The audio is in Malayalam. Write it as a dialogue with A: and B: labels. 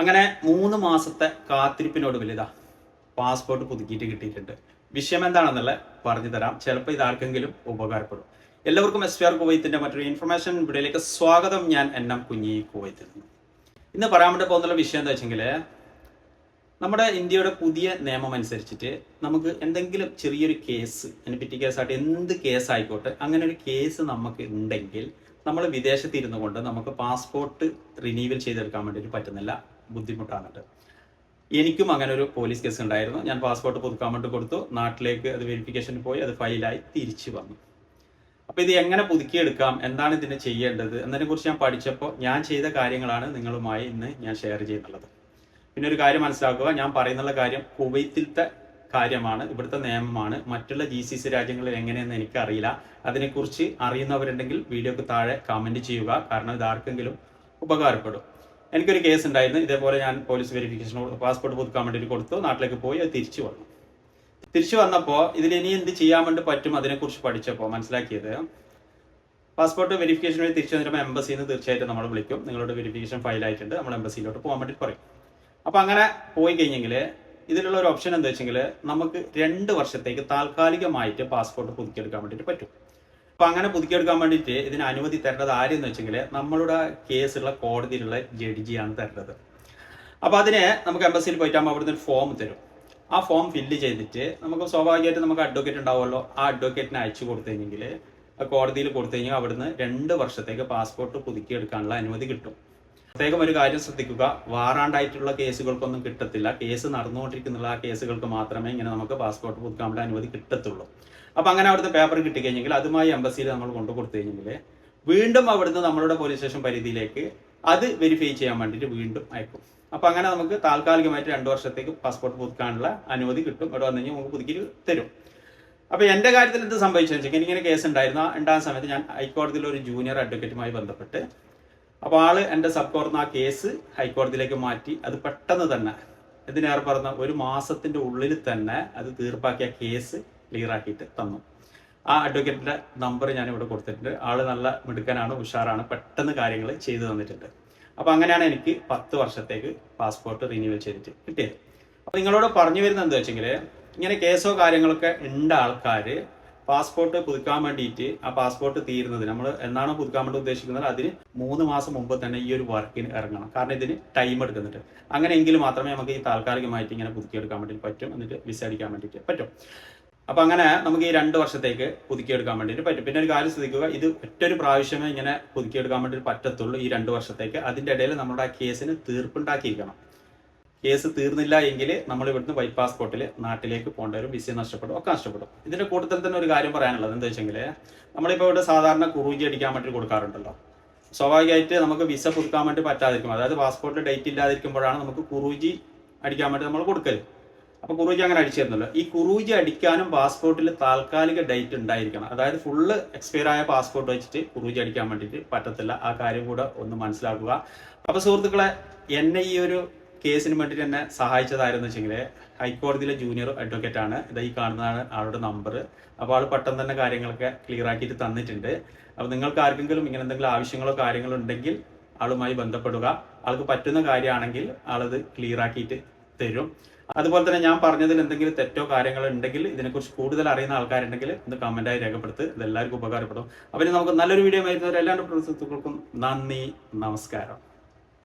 A: അങ്ങനെ മൂന്ന് മാസത്തെ കാത്തിരിപ്പിനോട് ഇതാ പാസ്പോർട്ട് പുതുക്കിയിട്ട് കിട്ടിയിട്ടുണ്ട്. വിഷയം എന്താണെന്നുള്ള പറഞ്ഞു തരാം. ചിലപ്പോൾ ഇതാർക്കെങ്കിലും ഉപകാരപ്പെടും. എല്ലാവർക്കും എസ് പി ആർ കുവൈത്തിന്റെ മറ്റൊരു ഇൻഫർമേഷൻ വീഡിയോയിലേക്ക് സ്വാഗതം. ഞാൻ എൻ എം കുഞ്ഞി കുവൈത്തിൽ നിന്ന്. ഇന്ന് പറയാൻ വേണ്ടി പോകുന്നുള്ള വിഷയം എന്താ വെച്ചെങ്കിൽ നമ്മുടെ ഇന്ത്യയുടെ പുതിയ നിയമം അനുസരിച്ചിട്ട് നമുക്ക് എന്തെങ്കിലും ചെറിയൊരു കേസ് എൻ പി ടി കേസായിട്ട് എന്ത് കേസ് ആയിക്കോട്ടെ അങ്ങനെ ഒരു കേസ് നമുക്ക് ഉണ്ടെങ്കിൽ നമ്മൾ വിദേശത്ത് കൊണ്ട് നമുക്ക് പാസ്പോർട്ട് റിന്യൂവൽ ചെയ്തെടുക്കാൻ വേണ്ടിയിട്ട് പറ്റുന്നില്ല. ബുദ്ധിമുട്ടാണിട്ട് എനിക്കും അങ്ങനെ ഒരു പോലീസ് കേസ് ഉണ്ടായിരുന്നു ഞാൻ പാസ്പോർട്ട് പുതുക്കാൻ വേണ്ടി കൊടുത്തു. നാട്ടിലേക്ക് അത് വെരിഫിക്കേഷന് പോയി അത് ഫയലായി തിരിച്ചു വന്നു. അപ്പോൾ ഇത് എങ്ങനെ പുതുക്കിയെടുക്കാം? എന്താണ് ഇതിന് ചെയ്യേണ്ടത്? എന്നതിനെ കുറിച്ച് ഞാൻ പഠിച്ചപ്പോൾ ഞാൻ ചെയ്ത കാര്യങ്ങളാണ് നിങ്ങളുമായി ഇന്ന് ഞാൻ ഷെയർ ചെയ്യുന്നുള്ളത്. പിന്നെ ഒരു കാര്യം മനസ്സിലാക്കുക ഞാൻ പറയുന്നുള്ള കാര്യം കുവൈത്തിലത്തെ കാര്യമാണ് ഇവിടുത്തെ നിയമമാണ്. മറ്റുള്ള ജി സി സി രാജ്യങ്ങളിൽ എങ്ങനെയെന്ന് എനിക്കറിയില്ല. അതിനെക്കുറിച്ച് അറിയുന്നവരുണ്ടെങ്കിൽ വീഡിയോക്ക് താഴെ കമന്റ് ചെയ്യുക. കാരണം ഇത് ആർക്കെങ്കിലും ഉപകാരപ്പെടും. എനിക്കൊരു കേസ് ഉണ്ടായിരുന്നു. ഇതേപോലെ ഞാൻ പോലീസ് വെരിഫിക്കേഷൻ പാസ്പോർട്ട് പുതുക്കാൻ വേണ്ടി കൊടുത്തു. നാട്ടിലേക്ക് പോയി അത് തിരിച്ചു വന്നു. തിരിച്ചു വന്നപ്പോൾ ഇതിൽ ഇനി എന്ത് ചെയ്യാൻ വേണ്ടി പറ്റും അതിനെക്കുറിച്ച് പഠിച്ചപ്പോൾ മനസ്സിലാക്കിയത് പാസ്പോർട്ട് വെരിഫിക്കേഷൻ വഴി തിരിച്ചു വന്നിട്ട് എംബസിയിൽ നിന്ന് തീർച്ചയായിട്ടും നമ്മൾ വിളിക്കും. നിങ്ങളുടെ വെരിഫിക്കേഷൻ ഫയൽ ആയിട്ടുണ്ട്. നമ്മൾ എംബസിയിലോട്ട് പോകാൻ വേണ്ടി പറയും. അപ്പോൾ അങ്ങനെ പോയി കഴിഞ്ഞെങ്കിൽ ഇതിലുള്ള ഒരു ഓപ്ഷൻ എന്താ വെച്ചെങ്കിൽ നമുക്ക് രണ്ട് വർഷത്തേക്ക് താൽക്കാലികമായിട്ട് പാസ്പോർട്ട് പുതുക്കിയെടുക്കാൻ വേണ്ടിയിട്ട് പറ്റും. അപ്പൊ അങ്ങനെ പുതുക്കിയെടുക്കാൻ വേണ്ടിയിട്ട് ഇതിന് അനുമതി തരേണ്ടത് ആരെന്ന് വെച്ചെങ്കിൽ നമ്മളുടെ കേസുള്ള കോടതിയിലുള്ള ജഡ്ജിയാണ് തരേണ്ടത്. അപ്പൊ അതിന് നമുക്ക് എംബസിയിൽ പോയിട്ടാകുമ്പോൾ അവിടുന്ന് ഒരു ഫോം തരും. ആ ഫോം ഫില്ല് ചെയ്തിട്ട് നമുക്ക് സ്വാഭാവികമായിട്ട് നമുക്ക് അഡ്വക്കേറ്റ് ഉണ്ടാവുമല്ലോ. ആ അഡ്വക്കേറ്റിനെ അയച്ചു കൊടുത്തുകഴിഞ്ഞെങ്കിൽ കോടതിയിൽ കൊടുത്തു കഴിഞ്ഞാൽ അവിടുന്ന് രണ്ട് വർഷത്തേക്ക് പാസ്പോർട്ട് പുതുക്കിയെടുക്കാനുള്ള അനുമതി കിട്ടും. പ്രത്യേകം ഒരു കാര്യം ശ്രദ്ധിക്കുക. വാറാണ്ടായിട്ടുള്ള കേസുകൾക്കൊന്നും കിട്ടത്തില്ല. കേസ് നടന്നുകൊണ്ടിരിക്കുന്ന ആ കേസുകൾക്ക് മാത്രമേ ഇങ്ങനെ നമുക്ക് പാസ്പോർട്ട് പുതുക്കാനുള്ള അനുമതി കിട്ടത്തുള്ളൂ. അപ്പൊ അങ്ങനെ അവിടുത്തെ പേപ്പർ കിട്ടിക്കഴിഞ്ഞെങ്കിൽ അതുമായി എംബസിയിൽ നമ്മൾ കൊണ്ടു കൊടുത്തു കഴിഞ്ഞെങ്കിൽ വീണ്ടും അവിടുന്ന് നമ്മളുടെ പോലീസ് സ്റ്റേഷൻ പരിധിയിലേക്ക് അത് വെരിഫൈ ചെയ്യാൻ വേണ്ടിയിട്ട് വീണ്ടും അയക്കും. അപ്പൊ അങ്ങനെ നമുക്ക് താൽക്കാലികമായിട്ട് രണ്ടു വർഷത്തേക്ക് പാസ്പോർട്ട് പുതുക്കാനുള്ള അനുമതി കിട്ടും. ഇവിടെ വന്നു കഴിഞ്ഞാൽ നമുക്ക് പുതുക്കി തരും. അപ്പൊ എന്റെ കാര്യത്തിൽ എന്ത് സംഭവിച്ചു വെച്ചാൽ എനിക്കിങ്ങനെ കേസ് ഉണ്ടായിരുന്നു. ആ ഉണ്ടാകുന്ന സമയത്ത് ഞാൻ ഹൈക്കോടതിയിൽ ഒരു ജൂനിയർ അഡ്വക്കേറ്റുമായി ബന്ധപ്പെട്ട് അപ്പൊ ആൾ എന്റെ സബ് കോർന്ന് ആ കേസ് ഹൈക്കോടതിയിലേക്ക് മാറ്റി. അത് പെട്ടെന്ന് തന്നെ ഇതിനേറെ പറഞ്ഞ ഒരു മാസത്തിന്റെ ഉള്ളിൽ തന്നെ അത് തീർപ്പാക്കിയ കേസ് ക്ലിയറാക്കിയിട്ട് തന്നു. ആ അഡ്വക്കേറ്റിന്റെ നമ്പർ ഞാൻ ഇവിടെ കൊടുത്തിട്ടുണ്ട്. ആൾ നല്ല മിടുക്കനാണ് ഉഷാറാണ് പെട്ടെന്ന് കാര്യങ്ങൾ ചെയ്തു തന്നിട്ടുണ്ട്. അപ്പോൾ അങ്ങനെയാണ് എനിക്ക് പത്ത് വർഷത്തേക്ക് പാസ്പോർട്ട് റിന്യൂവൽ ചെയ്തിട്ട് കിട്ടിയത്. അപ്പോൾ നിങ്ങളോട് പറഞ്ഞു വരുന്നത് എന്താ വെച്ചെങ്കിൽ ഇങ്ങനെ കേസോ കാര്യങ്ങളൊക്കെ ഉണ്ട് ആൾക്കാര് പാസ്പോർട്ട് പുതുക്കാൻ വേണ്ടിയിട്ട് ആ പാസ്പോർട്ട് തീരുന്നത് നമ്മൾ എന്നാണോ പുതുക്കാൻ വേണ്ടി ഉദ്ദേശിക്കുന്നത് അതിന് മൂന്ന് മാസം മുമ്പ് തന്നെ ഈ ഒരു വർക്കിന് ഇറങ്ങണം. കാരണം ഇതിന് ടൈം എടുക്കുന്നുണ്ട്. അങ്ങനെയെങ്കിൽ മാത്രമേ നമുക്ക് ഈ താൽക്കാലികമായിട്ട് ഇങ്ങനെ പുതുക്കിയെടുക്കാൻ വേണ്ടി പറ്റും എന്നിട്ട് വിസ അടിക്കാൻ വേണ്ടിയിട്ട് പറ്റും. അപ്പൊ അങ്ങനെ നമുക്ക് ഈ രണ്ട് വർഷത്തേക്ക് പുതുക്കിയെടുക്കാൻ വേണ്ടിയിട്ട് പറ്റും. പിന്നെ ഒരു കാര്യം ശ്രദ്ധിക്കുക ഇത് ഒറ്റൊരു പ്രാവശ്യമേ ഇങ്ങനെ പുതുക്കിയെടുക്കാൻ വേണ്ടി പറ്റത്തുള്ളൂ ഈ രണ്ട് വർഷത്തേക്ക്. അതിന്റെ ഇടയിൽ നമ്മുടെ ആ കേസിന് തീർപ്പുണ്ടാക്കിയിരിക്കണം. കേസ് തീർന്നില്ല എങ്കിൽ നമ്മൾ ഇവിടുന്ന് വൈറ്റ് പാസ്പോർട്ടിൽ നാട്ടിലേക്ക് പോകേണ്ട ഒരു വിസ നഷ്ടപ്പെടും ഒക്കെ നഷ്ടപ്പെടും. ഇതിന്റെ കൂട്ടത്തിൽ തന്നെ ഒരു കാര്യം പറയാനുള്ളത് എന്താ വെച്ചെങ്കിൽ നമ്മളിപ്പോൾ ഇവിടെ സാധാരണ കുറുജി അടിക്കാൻ വേണ്ടി കൊടുക്കാറുണ്ടല്ലോ. സ്വാഭാവികമായിട്ട് നമുക്ക് വിസ പുതുക്കാൻ വേണ്ടി പറ്റാതിരിക്കും. അതായത് പാസ്പോർട്ടിൽ ഡേറ്റ് ഇല്ലാതിരിക്കുമ്പോഴാണ് നമുക്ക് കുറുജി അടിക്കാൻ വേണ്ടി നമ്മൾ കൊടുക്കൽ അപ്പോൾ കുറുജി അങ്ങനെ അടിച്ചു തരുന്നല്ലോ ഈ കുറുജി അടിക്കാനും പാസ്പോർട്ടിൽ താൽക്കാലിക ഡേറ്റ് ഉണ്ടായിരിക്കണം. അതായത് ഫുള്ള് എക്സ്പയർ ആയ പാസ്പോർട്ട് വെച്ചിട്ട് കുറുജി അടിക്കാൻ വേണ്ടിയിട്ട് പറ്റത്തില്ല. ആ കാര്യം കൂടെ ഒന്ന് മനസ്സിലാക്കുക. അപ്പോൾ സുഹൃത്തുക്കളെ എന്നെ ഈ ഒരു കേസിന് വേണ്ടിയിട്ട് എന്നെ സഹായിച്ചതായിരുന്നു വെച്ചെങ്കിൽ ഹൈക്കോടതിയിലെ ജൂനിയർ അഡ്വക്കേറ്റ് ആണ്. ഇത് ഈ കാണുന്നതാണ് ആളുടെ നമ്പർ അപ്പോൾ ആൾ പെട്ടെന്ന് തന്നെ കാര്യങ്ങളൊക്കെ ക്ലിയർ ആക്കിയിട്ട് തന്നിട്ടുണ്ട്. അപ്പോൾ നിങ്ങൾക്ക് ആർക്കെങ്കിലും ഇങ്ങനെ എന്തെങ്കിലും ആവശ്യങ്ങളോ കാര്യങ്ങളോ ഉണ്ടെങ്കിൽ ആളുമായി ബന്ധപ്പെടുക. ആൾക്ക് പറ്റുന്ന കാര്യമാണെങ്കിൽ ആളത് ക്ലിയർ ആക്കിയിട്ട് തരും. അതുപോലെ തന്നെ ഞാൻ പറഞ്ഞതിൽ എന്തെങ്കിലും തെറ്റോ കാര്യങ്ങളോ ഉണ്ടെങ്കിൽ ഇതിനെക്കുറിച്ച് കൂടുതൽ അറിയുന്ന ആൾക്കാരുണ്ടെങ്കിൽ ഒന്ന് കമന്റായി രേഖപ്പെടുത്ത്. ഇത് എല്ലാവർക്കും ഉപകാരപ്പെടും. അപ്പം നമുക്ക് നല്ലൊരു വീഡിയോ വരുന്നവർ എല്ലാവരുടെ സുഹൃത്തുക്കൾക്കും നന്ദി നമസ്കാരം.